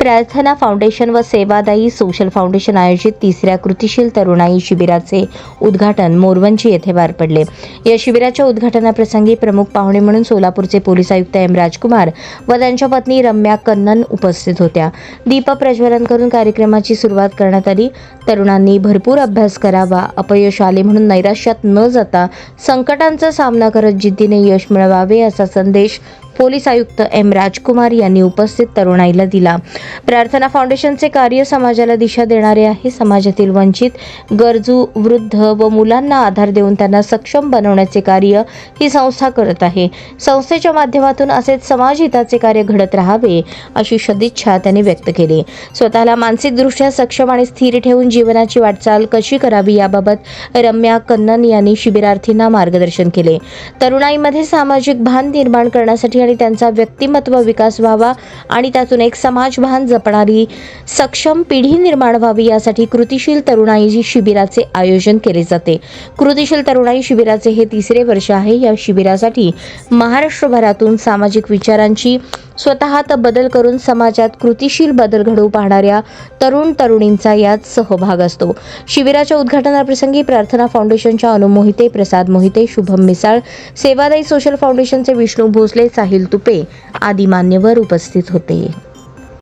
प्रार्थना फाउंडेशन व सेवादायी social foundation आयोजित तिसऱ्या कृतिशील तरुणाई शिबिराचे उद्घाटन मोरवंची येथे पार पडले. या शिबिराच्या उद्घाटनाप्रसंगी प्रमुख पाहुणे म्हणून सोलापूरचे पोलीस आयुक्त एम राजकुमार व त्यांच्या पत्नी रम्या कन्नन उपस्थित होत्या. दीप प्रज्वलन करून कार्यक्रमाची सुरुवात करण्यात आली. तरुणांनी भरपूर अभ्यास करावा अपयश आले म्हणून नैराश्यात न जाता संकटांचा सामना करत जिद्दीने यश मिळवावे असा संदेश पोलीस आयुक्त एम राजकुमार यांनी उपस्थित तरुणाईला दिला. प्रार्थना फाउंडेशनचे कार्य समाजाला दिशा देणारे आहे. समाजातील वंचित गरजू वृद्ध व मुलांना आधार देऊन त्यांना सक्षम बनवण्याचे कार्य ही संस्था करत आहे. संस्थेच्या माध्यमातून असेच समाजहिताचे कार्य घडत राहावे अशी सदिच्छा त्यांनी व्यक्त केली. स्वतःला मानसिकदृष्ट्या सक्षम आणि स्थिर ठेवून जीवनाची वाटचाल कशी करावी याबाबत रम्या कन्नन यांनी शिबिरार्थींना मार्गदर्शन केले. तरुणाईमध्ये सामाजिक भान निर्माण करण्यासाठी आणि त्यांचा व्यक्तिमत्व विकास व्हावा आणि त्यातून एक समाजभान जपणारी सक्षम पिढी निर्माण व्हावी यासाठी कृतिशील तरुणाई शिबिराचे आयोजन केले जाते. कृतिशील तरुणाई शिबिराचे हे तिसरे वर्ष आहे. या शिबिरासाठी महाराष्ट्रभरातून सामाजिक विचारांची स्वतःत बदल करून समाजात कृतिशील बदल घडवू पाहणाऱ्या तरुण तरुणींचा यात सहभाग असतो. शिबिराच्या उद्घाटनाप्रसंगी प्रार्थना फाउंडेशनच्या अनुमोहिते प्रसाद मोहिते शुभम मिसाळ सेवादाई सोशल फाउंडेशनचे विष्णू भोसले साहिल तुपे आदी मान्यवर उपस्थित होते.